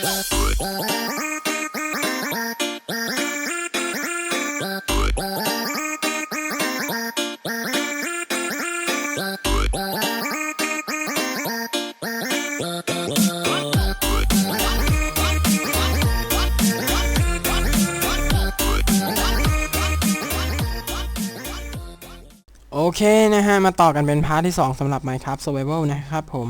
โอเคนะฮะ มาต่อกันเป็นพาร์ทที่ 2สำหรับ Minecraft Survival นะครับผม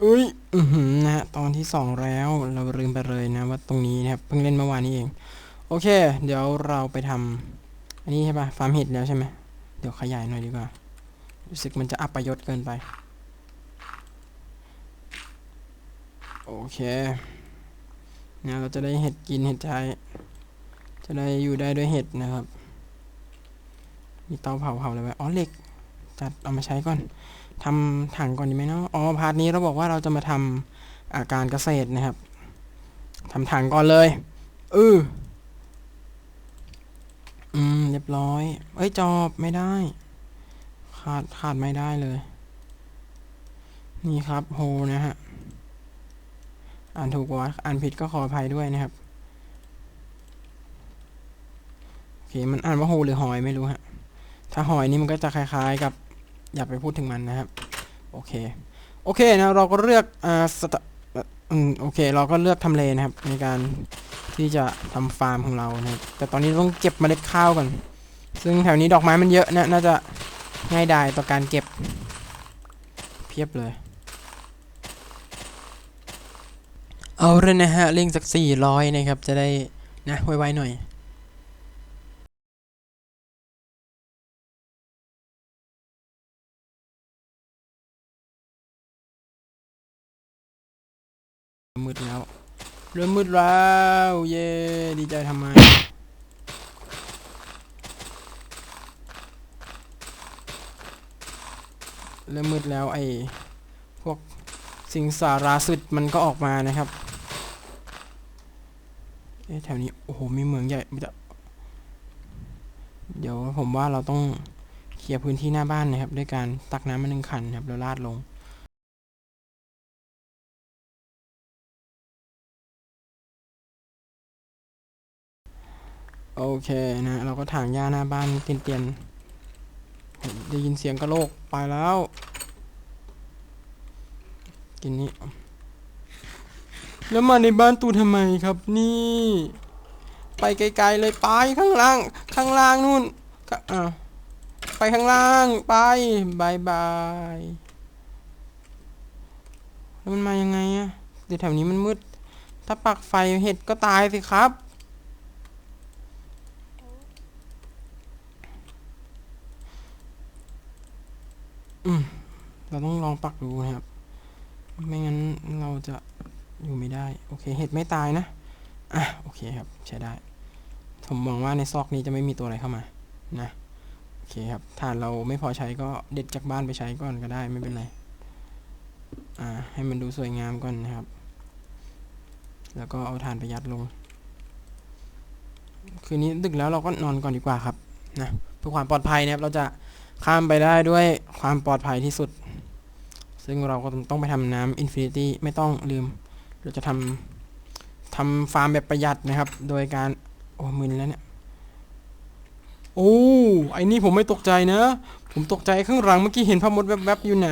เอุ้ยอือหือนะฮะตอนที่ 2 แล้วเราลืมไปเลยนะว่าตรงนี้นะครับเพิ่งเล่นเมื่อวานนี้เอง โอเค เดี๋ยวเราไปทำอันนี้ใช่ปะฟาร์มเห็ดแล้วใช่ไหมเดี๋ยวขยายหน่อยดีกว่า รู้สึกมันจะอัปประยศเกินไป โอเคนะเราจะได้เห็ดกินเห็ดใช้ จะได้อยู่ได้ด้วยเห็ดนะครับ มีเตาเผาเผาอะไรไว้อ๋อเหล็กจัดเอามาใช้ก่อน ทำถังก่อนดีไหมเนาะอ๋อพาร์ทนี้เราบอกว่าเราจะมาทำอาการเกษตรนะครับทำถังก่อนเลยเอออืมเรียบร้อยเอ้ยจอบไม่ได้ ขาดขาดไม่ได้เลย นี่ครับโฮนะฮะอ่านถูกวะอ่านผิดก็ขออภัยด้วยนะครับโอเคมันอ่านว่าโฮหรือหอยไม่รู้ฮะถ้าหอยนี่มันก็จะคล้าย ๆ กับ อย่าไปพูดถึงมันนะครับ โอเค โอเคนะเราก็เลือกอ่าสตอืมโอเค เราก็เลือกทำเลนะครับ ในการที่จะทำฟาร์มของเรานะครับแต่ตอนนี้ต้องเก็บเมล็ดข้าวก่อน ซึ่งแถวนี้ดอกไม้มันเยอะนะน่าจะง่ายดายต่อการเก็บ เพียบเลย เอาเลยนะฮะเร่งสักสี่ร้อยนะครับ จะได้นะไวๆหน่อย มืดแล้วเริ่มมืดแล้วเย้ดีใจทำไมเริ่มมืดแล้วไอ้พวกสิงสาราสุดมันก็ออกมานะครับเอ๊ะแถวนี้โอ้โหมีเหมืองใหญ่ไม่ได้เดี๋ยวผมว่าเราต้องเคลียร์พื้นที่หน้าบ้านนะครับ ด้วยการตักน้ำมาหนึ่งขันครับแล้วราดลง โอเคนะ เราก็ถางหญ้าหน้าบ้านเตียนๆได้ยินเสียงกระโลกไปแล้ว กินนี้ แล้วมาในบ้านตูทำไมครับนี่ ไปไกลๆเลยไปข้างล่าง ข้างล่างนู่นก็อ้าวไปข้างล่างไปบายบายแล้วมันมายังไงอะเดี๋ยวแถวนี้มันมืด ถ้าปักไฟเห็ดก็ตายสิครับ อืม เราต้องลองปักดูนะครับ ไม่งั้นเราจะอยู่ไม่ได้ โอเค เห็ดไม่ตายนะ อะ โอเคครับ ใช้ได้ ผมมองว่าในซอกนี้จะไม่มีตัวอะไรเข้ามา นะ โอเคครับถ้าเราไม่พอใช้ก็เด็ดจากบ้านไปใช้ก่อนก็ได้ไม่เป็นไร อ่า ให้มันดูสวยงามก่อนนะครับ แล้วก็เอาถ่านไปยัดลง คืนนี้ดึกแล้วเราก็นอนก่อนดีกว่าครับ นะ เพื่อความปลอดภัยนะครับ เราจะ ข้ามไปได้ด้วยความปลอดภัยที่สุด ซึ่งเราก็ต้องไปทำน้ำอินฟินิตี้ไม่ต้องลืม เราจะทำทำฟาร์มแบบประหยัดนะครับ โดยการ โอ้มึนแล้วเนี่ย โอ้ไอ้นี่ผมไม่ตกใจนะ ผมตกใจข้างหลังเมื่อกี้เห็นพระมดแวบๆอยู่ไหน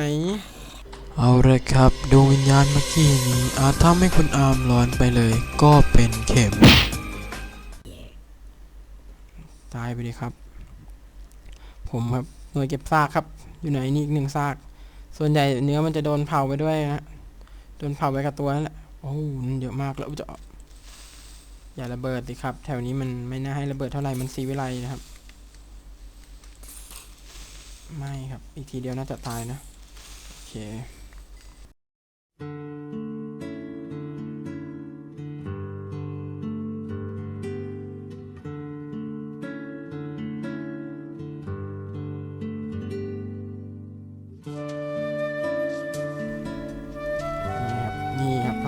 เอาละครับดวงวิญญาณเมื่อกี้นี้อาจทำให้คุณอาร์มร้อนไปเลย ก็เป็นเข็ม ตายไปเลยครับ ผมครับ หน่วยเก็บซากครับ อยู่ไหนนี่อีกหนึ่งซาก ส่วนใหญ่เนื้อมันจะโดนเผาไปด้วยนะโดนเผาไปกับตัวนั่นแหละโอ้โหนั่นเยอะมากแล้วจะอย่าระเบิดสิครับ แถวนี้มันไม่น่าให้ระเบิดเท่าไหร่มันซีวิไลนะครับ ไม่ครับ อีกทีเดียวน่าจะตายนะ โอเค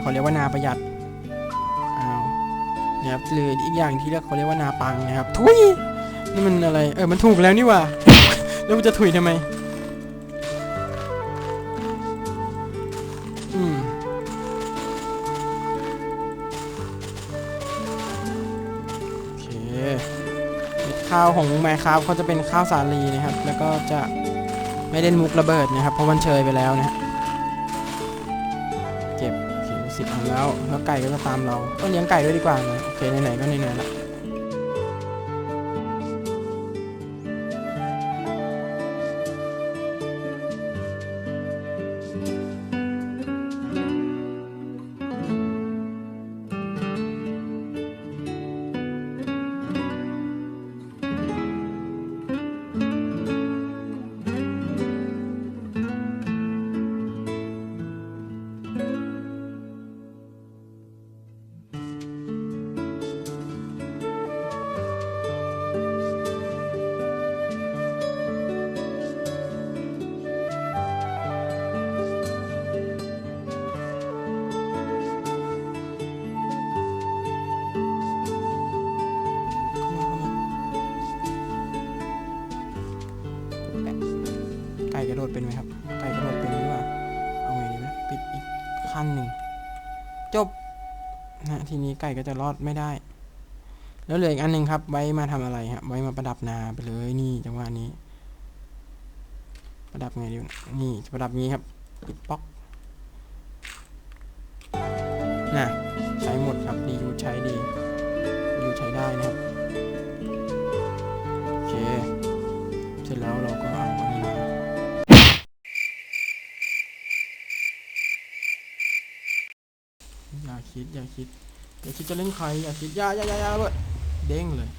เขาเรียกว่านาประหยัดอ้าวนะครับหรืออีกอย่างที่เรียกเขาเรียกว่านาปังนะครับทุยนี่มันอะไรเออมันถูกแล้วนี่ว่าแล้วมันจะถุยทำไมอืมโอเคข้าวของไมคครับเขาจะเป็นข้าวสาลีนะครับ แล้วก็จะไม่เล่นมุกระเบิดนะครับ เพราะมันเชยไปแล้วนะฮะ ไก่ก็จะตามเราก็เลี้ยงไก่ด้วยดีกว่านะโอเคไหนๆก็ไหนๆละ ไก่กระโดดเป็นไหมครับ ไก่กระโดดเป็นหรือเปล่าเอาไงดีนะปิดอีกขั้นหนึ่ง จบนะทีนี้ไก่ก็จะรอดไม่ได้ แล้วเหลืออีกอันหนึ่งครับ ไว้มาทำอะไรฮะไว้มาประดับนาไปเลยนี่จังหวะนี้ ประดับไงดีนี่จะประดับงี้ครับ ปิดป๊อกน่ะใช้หมดครับดียูใช้ดีดียูใช้ได้นะครับ แล้วเราก็เอาอันนี้มาอย่าคิดอย่าคิดอย่าคิดจะเล่นใครอย่าคิดอย่าอย่าอย่าอย่าระเบิดเด้งเลย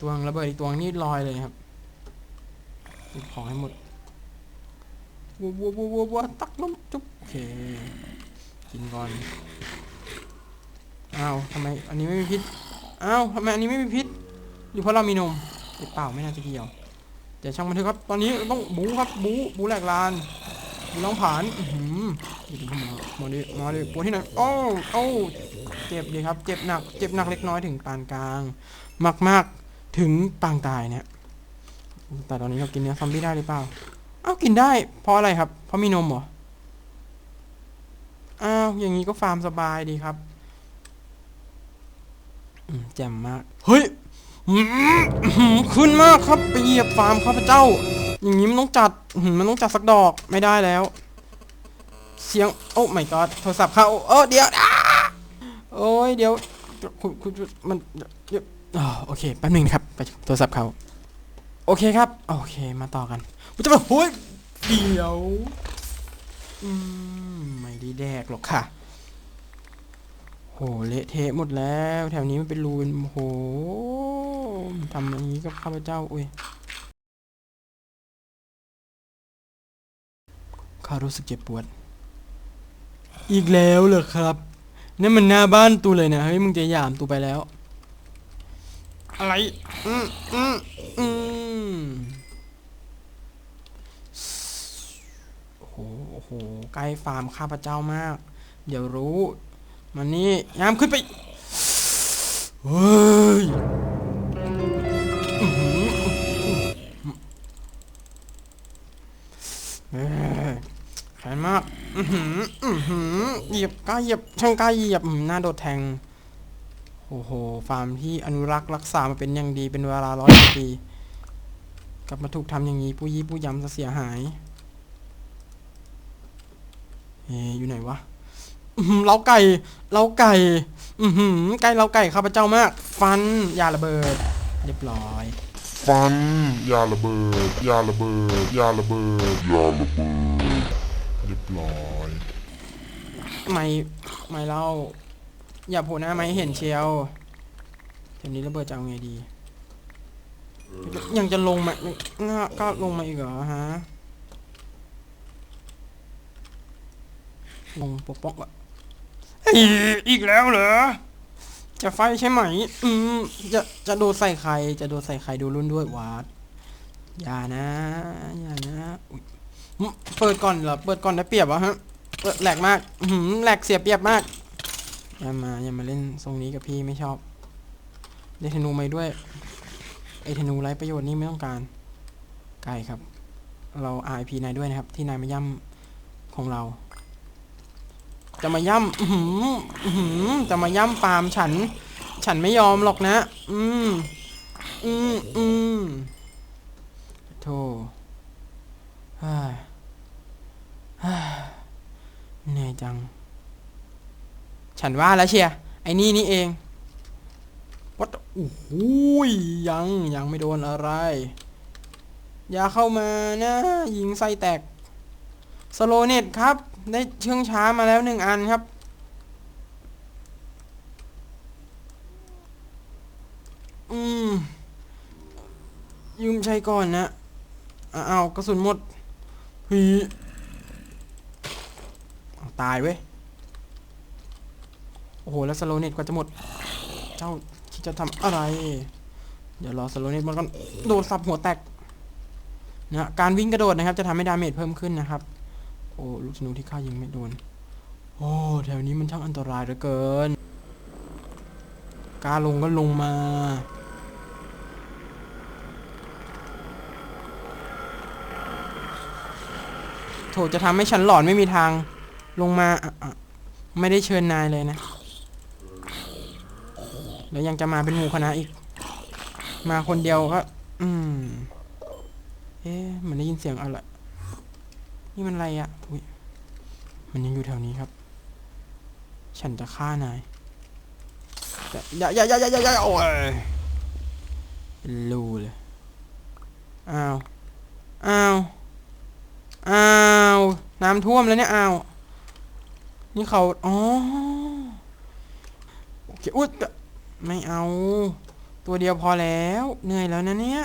ตวงระเบิดอีกตวงนี่ลอยเลยครับเก็บของให้หมดวัววัววัววัวตักน้ำจุ๊บโอเคกินก่อนอ้าวทำไมอันนี้ไม่มีพิษอ้าวทำไมอันนี้ไม่มีพิษหรือเพราะเรามีนมหรือเปล่าไม่น่าจะเกี่ยว เดี๋ยวช่างมันเถอะครับ ตอนนี้ต้องบูครับบูบูแหลกลานบูร้องผ่านอือหือดูดิมมาดิมาดิปวดที่ไหนโอ้โอ้เจ็บดีครับ เจ็บหนัก เจ็บหนักเล็กน้อยถึงปานกลาง มากมากๆถึงปางตายเนี่ย แต่ตอนนี้เรากินเนื้อซอมบี้ได้หรือเปล่าอ้าวกินได้ เพราะอะไรครับ เพราะมีนมเหรอ อ้าว อย่างนี้ก็ฟาร์มสบายดีครับแจ่มมาก เฮ้ย ขึ้นมากครับไปเหยียบฟาร์มข้าพเจ้า อย่างนี้มันต้องจัดมันต้องจัดสักดอกไม่ได้แล้ว เสียงโอ้ไม่กอดโทรศัพท์เข้าโอ้เดี๋ยวโอ้ยเดี๋ยวคุณคุณมันโอเคแป๊บหนึงนะครับไปโทรศัพท์เขาโอเคครับ โอเคมาต่อกันผมจะมาโอ้ยเดี๋ยวอืมไม่ได้แดกหรอกค่ะโหเละเทะหมดแล้ว แถวนี้มันเป็นรูนโห ทำอย่างนี้กับข้าพเจ้าอุ้ยข้ารู้สึกเจ็บปวด อีกแล้วเหรอครับนั่มันหน้าบ้านตูเลยนะเฮ้ยมึงจะหยามตูไปแล้ว อะไรอืมอืมอืมโอ้โหโอ้โหใกล้ฟาร์มข้าพเจ้ามาก เดี๋ยวรู้ มันนี่ยามขึ้นไปเฮ้ย แขนมากเหยียบกล้าเหยียบช่างกล้าเหยียบหน้าโดดแทง โอ้โห ฟาร์มที่อนุรักษ์รักษามาเป็นอย่างดีเป็นเวลาร้อยปี กลับมาถูกทำอย่างนี้ผู้ยี่ผู้ยำจะเสียหายเฮ้ยอยู่ไหนวะเล้าไก่เล้าไก่ อือหือไก่เล้าไก่ข้าพเจ้ามาก ฟันยาระเบิด เรียบร้อย ฟันยาระเบิดยาระเบิดยาระเบิดยาระเบิดเรียบร้อยไม่ไม่เล่า อย่าโผล่หน้าไม่ให้เห็นเชียวเดี๋ยวนี้ระเบิดจะเอาไงดี ยังจะลงมายังน่าก็ลงมาอีกเหรอฮะลงปกป้องอะเฮ้ยอีกแล้วเหรอ จะไฟใช่ไหม อืม จะจะดนใส่ใคร จะดนใส่ใครดูรุ่นด้วยวาดอย่านะอย่านะเปิดก่อนเหรอเปิดก่อนได้เปรียบวะฮะเปิดแหลกมากหือแหลกเสียเปรียบมากอย่ามาอย่ามาเล่นทรงนี้กับพี่ไม่ชอบได้ธนูมาด้วยไอธนูไร้ประโยชน์นี่ไม่ต้องการไก่ครับ เรา RIP นายด้วยนะครับ ที่นายมาย่ำของเรา จะมาย่ำอื้อหืออื้อหือจะมาย่ำฟาร์มฉัน ฉันไม่ยอมหรอกนะ อืม อืมอืมโธ่เฮ้ยเฮ้ยเหนื่อยจัง ฉันว่าแล้วเชียร์ไอ้นี่นี่เองวัดโอ้โหยยังยังไม่โดนอะไร อย่าเข้ามานะ ยิงไส้แตกสโลเน็ตครับ ได้เชื่องช้ามาแล้วหนึ่งอันครับ อืม ยืมใช้ก่อนนะอะเอากระสุนหมดฮีาตายเว้ย โอ้โห แล้วสโลเน็ตกว่าจะหมด เจ้าคิดจะทำอะไร เดี๋ยวรอสโลเน็ตมันก่อนโดดสับหัวแตกนะการวิ่งกระโดดนะครับ จะทำให้ดาเมจเพิ่มขึ้นนะครับ อ้ลูกธนูที่ข้ายิงไม่โดน โอ้แถวนี้มันช่างอันตรายเหลือเกินกาลงก็ลงมาโถจะทำให้ฉันหลอนไม่มีทางลงมาอะไม่ได้เชิญนายเลยนะ แล้วยังจะมาเป็นหมู่คณะอีก มาคนเดียวก็ อืม เอ๊ะเหมันได้ยินเสียงอะไร นี่มันอะไรอะ่ะอุ้ยมันยังอยู่แถวนี้ครับ ฉันจะฆ่านายอย่าอย่าอย่าอย่าอย่าอย่าโอ้ยเป็นรูเลยอ้าวอ้าวอ้าวน้ำท่วมแล้วเนี่ยอ้าวนี่เขาอ๋อโอเคอุ๊ยไม่เอา ตัวเดียวพอแล้ว เหนื่อยแล้วนะเนี่ย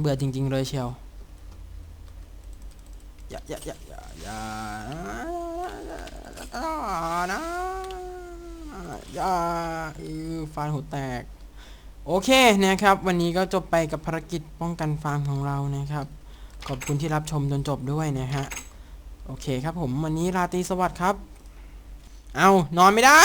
เบื่อจริง ๆ เลยเชียว อย่าอย่าอย่าอย่าอย่าอย่านะอย่าเออฟาดหัวแตก โอเคนะครับ วันนี้ก็จบไปกับภารกิจป้องกันฟาร์มของเรานะครับ ขอบคุณที่รับชมจนจบด้วยนะฮะ โอเคครับผม วันนี้ราตรีสวัสดิ์ครับ เอานอนไม่ได้